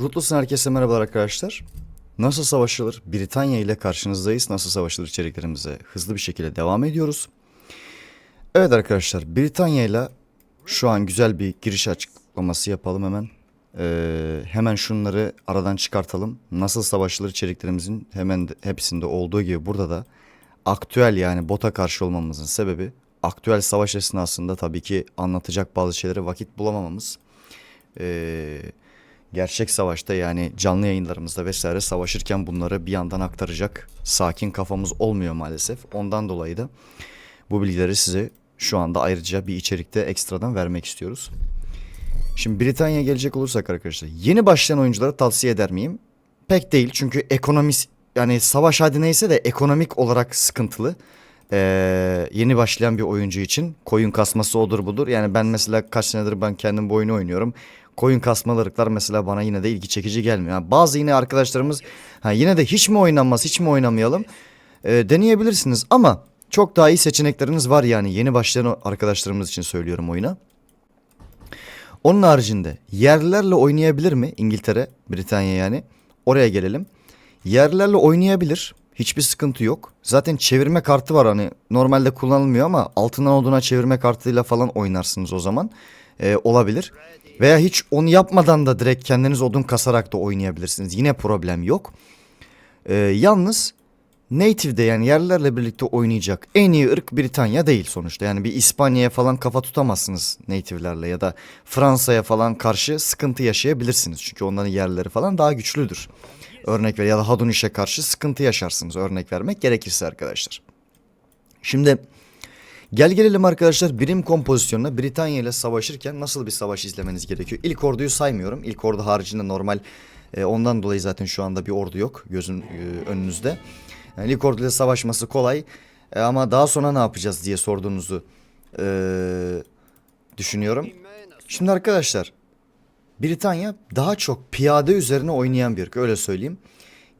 Rutlus'un herkese merhabalar arkadaşlar. Nasıl savaşılır? Britanya ile karşınızdayız. Nasıl savaşılır içeriklerimize hızlı bir şekilde devam ediyoruz. Evet arkadaşlar Britanya ile şu an güzel bir giriş açıklaması yapalım hemen. Ee, hemen şunları aradan çıkartalım. Nasıl savaşılır içeriklerimizin hemen de- hepsinde olduğu gibi burada da aktüel yani bota karşı olmamızın sebebi aktüel savaş esnasında tabii ki anlatacak bazı şeylere vakit bulamamamız. Ee, gerçek savaşta yani canlı yayınlarımızda vesaire savaşırken bunları bir yandan aktaracak sakin kafamız olmuyor maalesef. Ondan dolayı da bu bilgileri size şu anda ayrıca bir içerikte ekstradan vermek istiyoruz. Şimdi Britanya'ya gelecek olursak arkadaşlar yeni başlayan oyunculara tavsiye eder miyim? Pek değil çünkü ekonomis yani savaş hadi neyse de ekonomik olarak sıkıntılı. Ee, yeni başlayan bir oyuncu için koyun kasması odur budur. Yani ben mesela kaç senedir ben kendim bu oyunu oynuyorum. Koyun kasmalı ırklar mesela bana yine de ilgi çekici gelmiyor. Yani bazı yine arkadaşlarımız ha, yine de hiç mi oynanmaz hiç mi oynamayalım Ee, deneyebilirsiniz ama çok daha iyi seçenekleriniz var yani yeni başlayan arkadaşlarımız için söylüyorum oyuna. Onun haricinde yerlilerle oynayabilir mi İngiltere, Britanya yani? Oraya gelelim. Yerlilerle oynayabilir. Hiçbir sıkıntı yok. Zaten çevirme kartı var hani normalde kullanılmıyor ama altından oduna çevirme kartıyla falan oynarsınız o zaman. Ee, olabilir. Veya hiç onu yapmadan da direkt kendiniz odun kasarak da oynayabilirsiniz. Yine problem yok. Ee, yalnız Native'de yani yerlilerle birlikte oynayacak en iyi ırk Britanya değil sonuçta. Yani bir İspanya'ya falan kafa tutamazsınız Native'lerle ya da Fransa'ya falan karşı sıkıntı yaşayabilirsiniz. Çünkü onların yerlileri falan daha güçlüdür. Örnek ver ya da Haduniş'e karşı sıkıntı yaşarsınız örnek vermek gerekirse arkadaşlar. Şimdi gel gelelim arkadaşlar birim kompozisyonuna Britanya ile savaşırken nasıl bir savaş izlemeniz gerekiyor? İlk orduyu saymıyorum. İlk ordu haricinde normal e, ondan dolayı zaten şu anda bir ordu yok gözün e, önünüzde. Yani ilk orduyla savaşması kolay E, ama daha sonra ne yapacağız diye sorduğunuzu e, düşünüyorum. Şimdi arkadaşlar Britanya daha çok piyade üzerine oynayan bir ırk öyle söyleyeyim.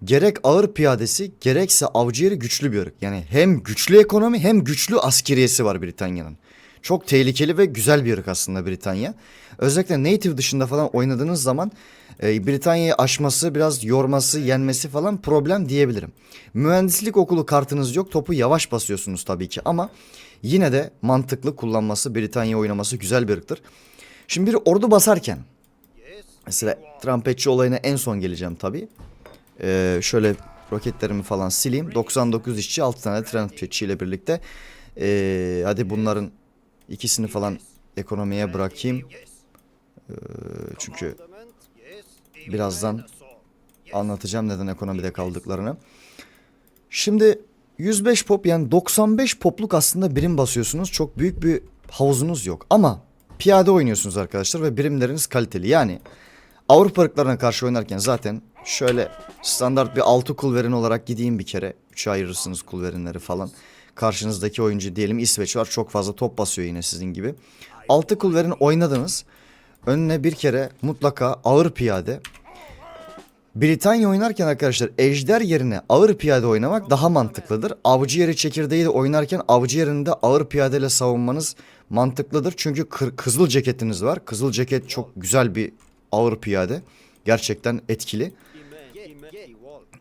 Gerek ağır piyadesi gerekse avcı yeri güçlü bir ırk. Yani hem güçlü ekonomi hem güçlü askeriyesi var Britanya'nın. Çok tehlikeli ve güzel bir ırk aslında Britanya. Özellikle native dışında falan oynadığınız zaman e, Britanya'yı aşması, biraz yorması, yenmesi falan problem diyebilirim. Mühendislik okulu kartınız yok. Topu yavaş basıyorsunuz tabii ki ama yine de mantıklı kullanması, Britanya oynaması güzel bir ırktır. Şimdi bir ordu basarken mesela trampetçi olayına en son geleceğim tabii. Ee, şöyle roketlerimi falan sileyim. 99 işçi 6 tane trampetçi ile birlikte. Ee, hadi bunların ikisini falan ekonomiye bırakayım. Ee, çünkü birazdan anlatacağım neden ekonomide kaldıklarını. Şimdi 105 pop yani 95 popluk aslında birim basıyorsunuz. Çok büyük bir havuzunuz yok. Ama piyade oynuyorsunuz arkadaşlar ve birimleriniz kaliteli. Yani Avrupa ırklarına karşı oynarken zaten şöyle standart bir 6 kulverin olarak gideyim bir kere. 3'e ayırırsınız kulverinleri falan. Karşınızdaki oyuncu diyelim İsveç var. Çok fazla top basıyor yine sizin gibi. 6 kulverin oynadınız. Önüne bir kere mutlaka ağır piyade. Britanya oynarken arkadaşlar ejder yerine ağır piyade oynamak daha mantıklıdır. Avcı yeri çekirdeği de oynarken avcı yerinde ağır piyadeyle savunmanız mantıklıdır. Çünkü kızıl ceketiniz var. Kızıl ceket çok güzel bir ağır piyade. Gerçekten etkili.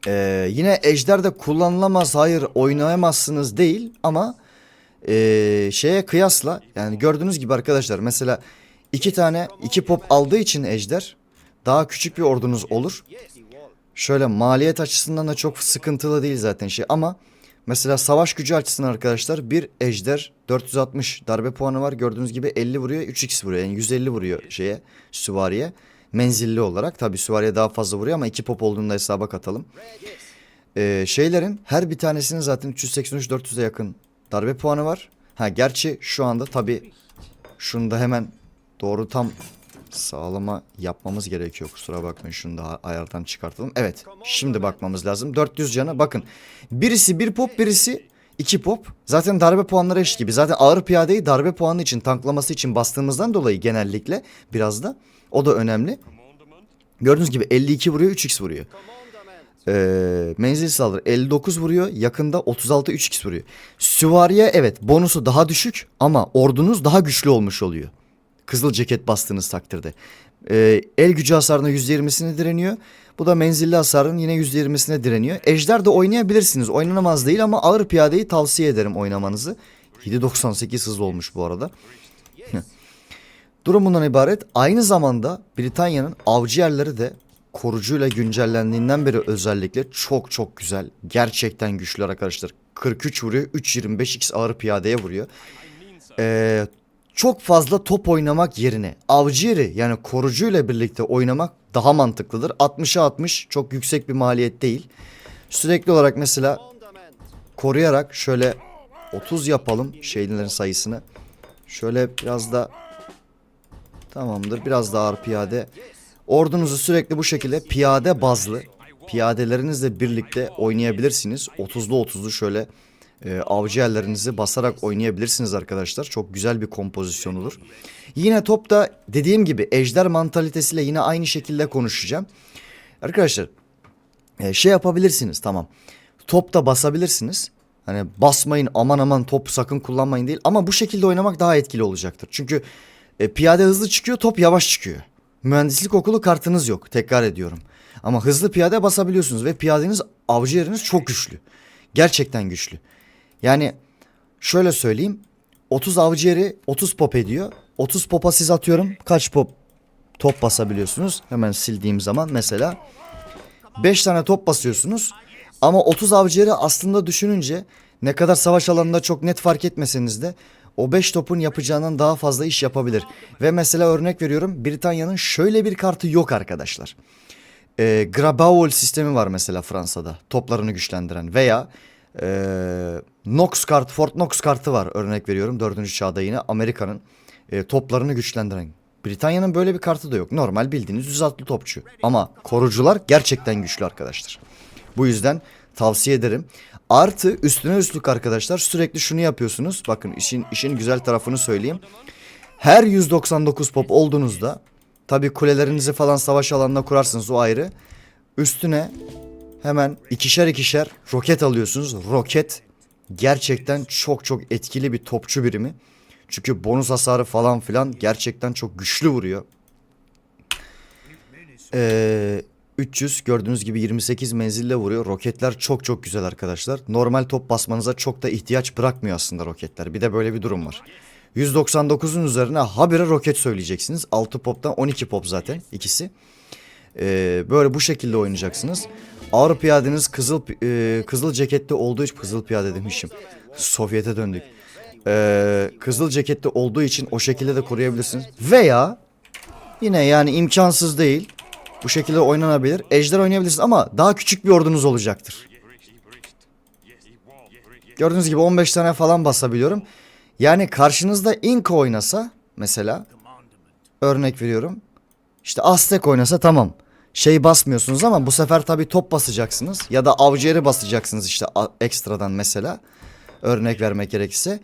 Ee, yine ejder de kullanılamaz hayır oynayamazsınız değil ama ee, şeye kıyasla yani gördüğünüz gibi arkadaşlar mesela iki tane iki pop aldığı için ejder daha küçük bir ordunuz olur. Şöyle maliyet açısından da çok sıkıntılı değil zaten şey ama mesela savaş gücü açısından arkadaşlar bir ejder 460 darbe puanı var gördüğünüz gibi 50 vuruyor 3x vuruyor yani 150 vuruyor şeye süvariye menzilli olarak tabi süvariye daha fazla vuruyor ama iki pop olduğunda hesaba katalım. Ee, şeylerin her bir tanesinin zaten 383-400'e yakın darbe puanı var. Ha gerçi şu anda tabi şunu da hemen doğru tam sağlama yapmamız gerekiyor. Kusura bakmayın şunu da ayardan çıkartalım. Evet şimdi bakmamız lazım. 400 canı bakın. Birisi bir pop birisi iki pop. Zaten darbe puanları eşit gibi. Zaten ağır piyadeyi darbe puanı için tanklaması için bastığımızdan dolayı genellikle biraz da o da önemli. Gördüğünüz gibi 52 vuruyor 3x vuruyor. Ee, menzil saldırı 59 vuruyor. Yakında 36 3x vuruyor. Süvariye evet bonusu daha düşük ama ordunuz daha güçlü olmuş oluyor. Kızıl ceket bastığınız takdirde. Ee, el gücü hasarına %20'sini direniyor. Bu da menzilli hasarın yine %20'sine direniyor. Ejder de oynayabilirsiniz. Oynanamaz değil ama ağır piyadeyi tavsiye ederim oynamanızı. 7.98 hızlı olmuş bu arada. Durum bundan ibaret. Aynı zamanda Britanya'nın avcı yerleri de korucuyla güncellendiğinden beri özellikle çok çok güzel. Gerçekten güçlü arkadaşlar. 43 vuruyor. 3.25x ağır piyadeye vuruyor. Ee, çok fazla top oynamak yerine avcı yeri yani korucuyla birlikte oynamak daha mantıklıdır. 60'a 60 çok yüksek bir maliyet değil. Sürekli olarak mesela koruyarak şöyle 30 yapalım şeylerin sayısını. Şöyle biraz da tamamdır biraz daha ağır piyade. Ordunuzu sürekli bu şekilde piyade bazlı piyadelerinizle birlikte oynayabilirsiniz. 30'lu 30'lu şöyle e, avcı yerlerinizi basarak oynayabilirsiniz arkadaşlar. Çok güzel bir kompozisyon olur. Yine topta dediğim gibi ejder mantalitesiyle yine aynı şekilde konuşacağım. Arkadaşlar e, şey yapabilirsiniz tamam. Topta basabilirsiniz. Hani basmayın aman aman top sakın kullanmayın değil. Ama bu şekilde oynamak daha etkili olacaktır. Çünkü e, piyade hızlı çıkıyor top yavaş çıkıyor. Mühendislik okulu kartınız yok tekrar ediyorum. Ama hızlı piyade basabiliyorsunuz ve piyadeniz avcı yeriniz çok güçlü. Gerçekten güçlü. Yani şöyle söyleyeyim. 30 avcı yeri 30 pop ediyor. 30 popa siz atıyorum. Kaç pop top basabiliyorsunuz? Hemen sildiğim zaman mesela 5 tane top basıyorsunuz. Ama 30 avcı yeri aslında düşününce ne kadar savaş alanında çok net fark etmeseniz de o 5 topun yapacağından daha fazla iş yapabilir. Ve mesela örnek veriyorum Britanya'nın şöyle bir kartı yok arkadaşlar. E, Grabaul sistemi var mesela Fransa'da toplarını güçlendiren veya e, Knox kart, Fort Knox kartı var örnek veriyorum 4. çağda yine Amerika'nın e, toplarını güçlendiren. Britanya'nın böyle bir kartı da yok. Normal bildiğiniz düz atlı topçu. Ama korucular gerçekten güçlü arkadaşlar. Bu yüzden tavsiye ederim. Artı üstüne üstlük arkadaşlar sürekli şunu yapıyorsunuz. Bakın işin işin güzel tarafını söyleyeyim. Her 199 pop olduğunuzda tabi kulelerinizi falan savaş alanına kurarsınız o ayrı. Üstüne hemen ikişer ikişer roket alıyorsunuz. Roket gerçekten çok çok etkili bir topçu birimi. Çünkü bonus hasarı falan filan gerçekten çok güçlü vuruyor. Ee, 300 gördüğünüz gibi 28 menzille vuruyor. Roketler çok çok güzel arkadaşlar. Normal top basmanıza çok da ihtiyaç bırakmıyor aslında roketler. Bir de böyle bir durum var. 199'un üzerine habire roket söyleyeceksiniz. 6 poptan 12 pop zaten ikisi. Ee, böyle bu şekilde oynayacaksınız. Ağır piyadeniz kızıl e, kızıl ceketli olduğu için kızıl piyade demişim. Sovyet'e döndük. Ee, kızıl ceketli olduğu için o şekilde de koruyabilirsiniz. Veya yine yani imkansız değil. Bu şekilde oynanabilir. Ejder oynayabilirsiniz ama daha küçük bir ordunuz olacaktır. Gördüğünüz gibi 15 tane falan basabiliyorum. Yani karşınızda Inca oynasa mesela örnek veriyorum. İşte Aztek oynasa tamam. Şey basmıyorsunuz ama bu sefer tabii top basacaksınız ya da avcı basacaksınız işte ekstradan mesela. Örnek vermek gerekirse.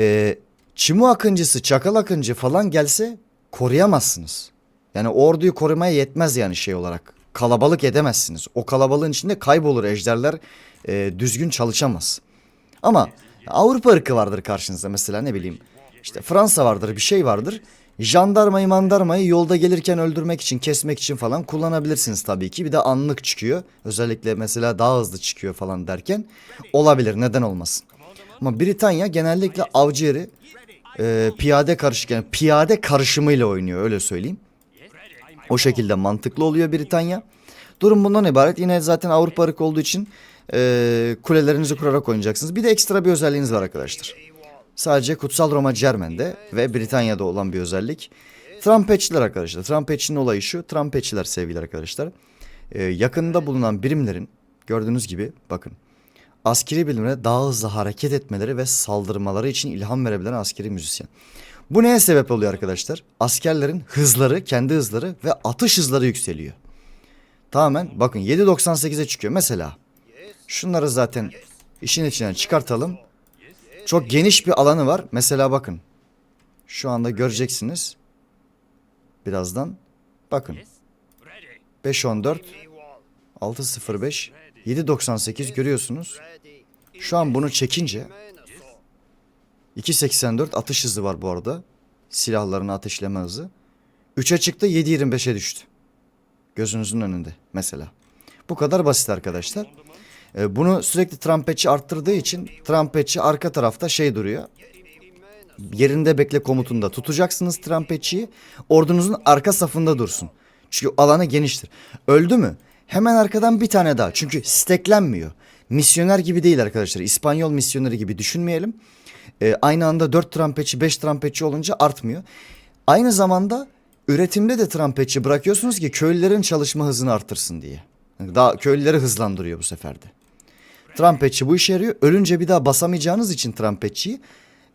Ee, Çimu akıncısı, çakal akıncı falan gelse koruyamazsınız. Yani orduyu korumaya yetmez yani şey olarak. Kalabalık edemezsiniz. O kalabalığın içinde kaybolur ejderler e, düzgün çalışamaz. Ama Avrupa ırkı vardır karşınızda mesela ne bileyim. İşte Fransa vardır bir şey vardır. Jandarmayı mandarmayı yolda gelirken öldürmek için kesmek için falan kullanabilirsiniz tabii ki. Bir de anlık çıkıyor. Özellikle mesela daha hızlı çıkıyor falan derken olabilir neden olmasın. Ama Britanya genellikle avcı yeri e, piyade karışık yani piyade karışımıyla oynuyor öyle söyleyeyim. O şekilde mantıklı oluyor Britanya. Durum bundan ibaret. Yine zaten Avrupa ırkı olduğu için e, kulelerinizi kurarak oynayacaksınız. Bir de ekstra bir özelliğiniz var arkadaşlar. Sadece Kutsal Roma Cermen'de ve Britanya'da olan bir özellik. Trampetçiler arkadaşlar. Trampetçinin olayı şu. Trampetçiler sevgili arkadaşlar. E, yakında bulunan birimlerin gördüğünüz gibi bakın. Askeri birimlere daha hızlı hareket etmeleri ve saldırmaları için ilham verebilen askeri müzisyen. Bu neye sebep oluyor arkadaşlar? Askerlerin hızları, kendi hızları ve atış hızları yükseliyor. Tamamen bakın 7.98'e çıkıyor. Mesela şunları zaten işin içinden çıkartalım. Çok geniş bir alanı var. Mesela bakın. Şu anda göreceksiniz. Birazdan. Bakın. 5.14 6.05 7.98 görüyorsunuz. Şu an bunu çekince 2.84 atış hızı var bu arada. Silahlarını ateşleme hızı. 3'e çıktı 7.25'e düştü. Gözünüzün önünde mesela. Bu kadar basit arkadaşlar. Ee, bunu sürekli trampetçi arttırdığı için trampetçi arka tarafta şey duruyor. Yerinde bekle komutunda tutacaksınız trampetçiyi. Ordunuzun arka safında dursun. Çünkü alanı geniştir. Öldü mü? Hemen arkadan bir tane daha. Çünkü steklenmiyor. Misyoner gibi değil arkadaşlar. İspanyol misyoneri gibi düşünmeyelim. Ee, aynı anda 4 trampetçi 5 trampetçi olunca artmıyor. Aynı zamanda üretimde de trampetçi bırakıyorsunuz ki köylülerin çalışma hızını arttırsın diye. Daha köylüleri hızlandırıyor bu sefer de. Trampetçi bu işe yarıyor. Ölünce bir daha basamayacağınız için trampetçiyi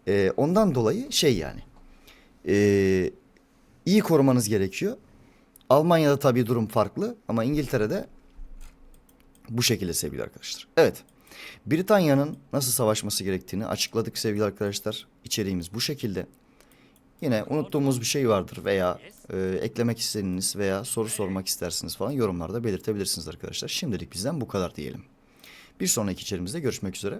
e, ondan dolayı şey yani e, iyi korumanız gerekiyor. Almanya'da tabii durum farklı ama İngiltere'de bu şekilde sevgili arkadaşlar. Evet. Britanya'nın nasıl savaşması gerektiğini açıkladık sevgili arkadaşlar. İçeriğimiz bu şekilde. Yine unuttuğumuz bir şey vardır veya e, eklemek istediğiniz veya soru sormak istersiniz falan yorumlarda belirtebilirsiniz arkadaşlar. Şimdilik bizden bu kadar diyelim. Bir sonraki içerimizde görüşmek üzere.